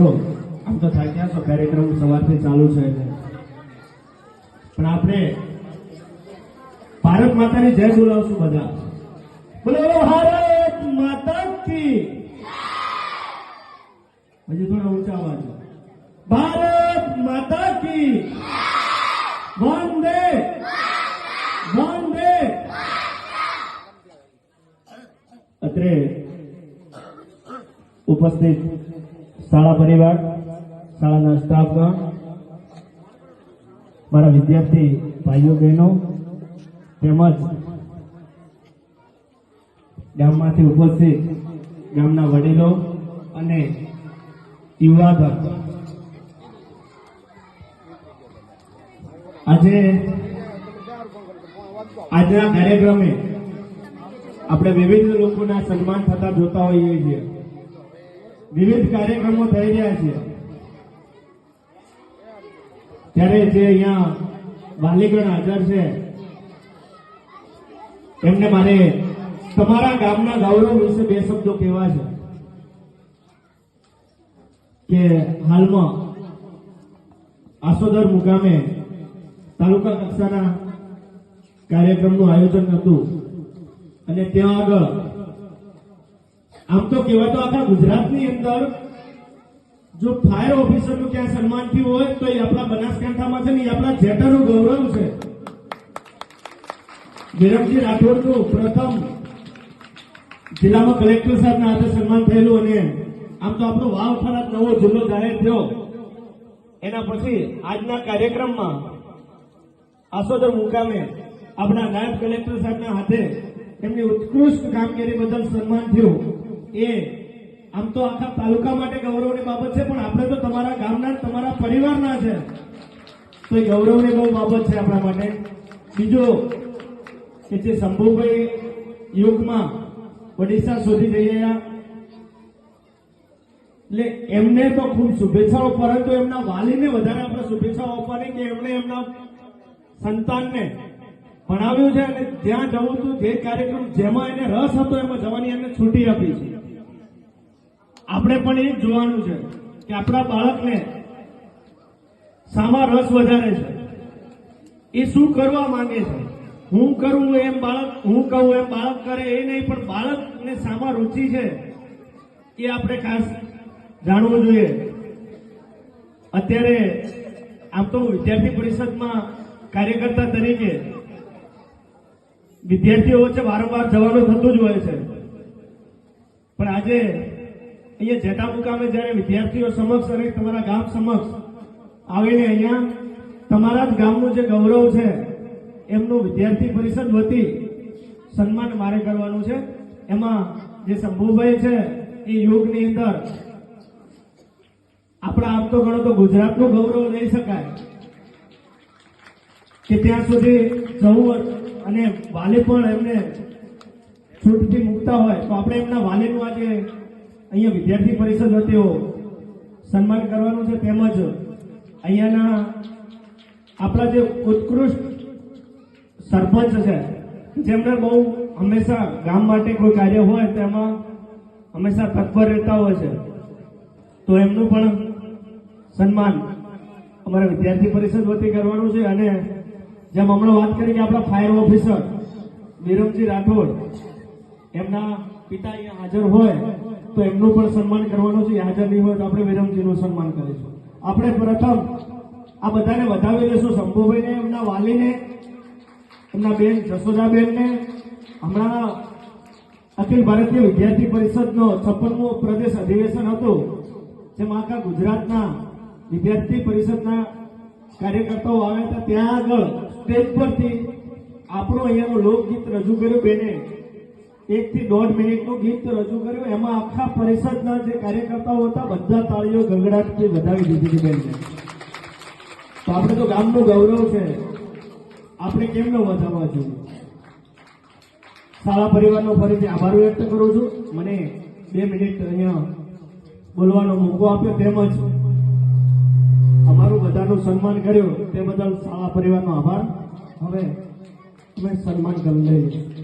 બેસો આમ તો થાય ત્યાં તો કાર્યક્રમ સવારથી ચાલુ છે પણ આપણે ભારત માતાની જય બોલાવશું બધા. બોલો, ભારત માતા કી. હજી થોડા ઊંચા અવાજ. ભારત માતા કી. વંદે. વંદે. અત્રે ઉપસ્થિત શાળા પરિવાર, શાળાના સ્ટાફગણ, મારા વિદ્યાર્થી ભાઈઓ, બહેનો, તેમજ ગામમાંથી ઉપસ્થિત ગામના વડીલો અને યુવાધન આજે, આજના કાર્યક્રમે આપણે વિવિધ લોકોના સન્માન થતા જોતા હોઈએ છીએ. વિવિધ કાર્યક્રમો થઈ રહ્યા છે. ત્યારે જે અહીંયા વાલીગણ હાજર છે એમને મારે તમારા ગામના ગૌરવ વિશે બે શબ્દો કહેવા છે. કે હાલમાં આસોદર મુકામે તાલુકા કક્ષાના કાર્યક્રમનું આયોજન હતું અને ત્યાં આગળ આમ તો કહેવાય તો આખા ગુજરાતની અંદર જો ફાયર ઓફિસરનું ક્યાં સન્માન થયું હોય તો એ આપણા બનાસકાંઠામાં છે ને એ આપણા જેટાનું ગૌરવ છે વિરમજી રાઠોડનું પ્રથમ જિલ્લામાં કલેક્ટર સાહેબના હાથે સન્માન થયેલું અને આમ તો આપણો વાવ ખરાબ નવો જિલ્લો જાહેર થયો એના પછી આજના કાર્યક્રમમાં આસોદર મુકામે આપણા નાયબ કલેક્ટર સાહેબના હાથે એમની ઉત્કૃષ્ટ કામગીરી બદલ સન્માન થયું. એ, આમ તો આખા તાલુકા માટે ગૌરવની બાબત છે, પણ આપણે તો તમારા ગામના, તમારા પરિવારના છે. તો એ ગૌરવની બહુ બાબત છે આપણા માટે. બીજો, કે જે શંભુભાઈ યુગમાં ઓડિશા સુધી જઈ રહ્યા. એટલે એમને તો ખૂબ શુભેચ્છાઓ, પરંતુ એમના વાલીને વધારે આપણે શુભેચ્છાઓ આપવાની કે એમણે એમના સંતાનને ભણાવ્યું છે અને જ્યાં જવું હતું, જે કાર્યક્રમ જેમાં એને રસ હતો, એમાં જવાની એમને છૂટી આપી છે. આપણે પણ એ જ જોવાનું છે કે આપણા બાળકને શામાં રસ વધારે છે. એ શું કરવા માંગે છે? હું કરું એમ બાળક, હું કહું એમ બાળક કરે એ નહીં, પણ બાળકને શામાં રુચિ છે એ આપણે ખાસ જાણવું જોઈએ. અત્યારે આમ તો વિદ્યાર્થી પરિષદમાં કાર્યકર્તા તરીકે વિદ્યાર્થીઓ વચ્ચે વારંવાર જવાનું થતું જ હોય છે. પણ આજે અહીંયા જેટા મુકામે જ્યારે વિદ્યાર્થીઓ સમક્ષ અને તમારા ગામ સમક્ષ આવીને અહીંયા તમારા જ ગામનું જે ગૌરવ છે, એમનું વિદ્યાર્થી પરિષદ વતી સન્માન મારે કરવાનું છે. એમાં જે શંભુભાઈ છે, એ યુગની અંદર આપણા આમ તો ગણો તો ગુજરાતનું ગૌરવ લઈ શકાય કે ત્યાં સુધી જવું અને વાલી પણ એમને છૂટથી મૂકતા હોય, તો આપણે એમના વાલીનું આજે અહીંયા વિદ્યાર્થી પરિષદ વતીઓ સન્માન કરવાનું છે તેમજ અહીંયાના આપણા જે ઉત્કૃષ્ટ સરપંચ છે જેમને બહુ હંમેશા ગામ માટે કોઈ કાર્ય હોય તેમાં હંમેશા તત્પર રહેતા હોય છે. તો એમનું પણ સન્માન અમારા વિદ્યાર્થી પરિષદ વતી કરવાનું છે અને જેમ હમણાં વાત કરી કે આપણા ફાયર ઓફિસર નીરવજી રાઠોડ, એમના પિતા અહીંયા હાજર હોય તો એમનું પણ સન્માન કરવાનું છે હાજર નહીં હોય તો આપણે વિરમજીનું સન્માન કરીશું. આપણે પ્રથમ આ બધાને વધાવી લેશું શંભુભાઈને, એમના વાલીને, એમના બેન, જસોદાબેનને. હમણાં અખિલ ભારતીય વિદ્યાર્થી પરિષદનો છપ્પનમો પ્રદેશ અધિવેશન હતું, જેમાં આખા ગુજરાતના વિદ્યાર્થી પરિષદના કાર્યકર્તાઓ આવ્યા હતા. ત્યાં આગળ સ્ટેજ પરથી આપણું અહીંયાનું લોકગીત રજૂ કર્યું બેને. એક થી દોઢ મિનિટનું ગીત રજૂ કર્યું. એમાં આખા પરિષદના જે કાર્યકર્તાઓ હતા, બધા તાળીઓ ગગડાટથી વધાવી દીધી હતી બેનને. તો આપણે તો ગામનું ગૌરવ છે. આપણે કેમ ન વધારવા જોઈએ? શાળા પરિવારનો ફરીથી આભાર વ્યક્ત કરું છું. મને બે મિનિટ અહીંયા બોલવાનો મોકો આપ્યો તેમજ અમારું બધાનું સન્માન કર્યું. તે બદલ શાળા પરિવારનો આભાર. હવે અમે સન્માન કરી લઈએ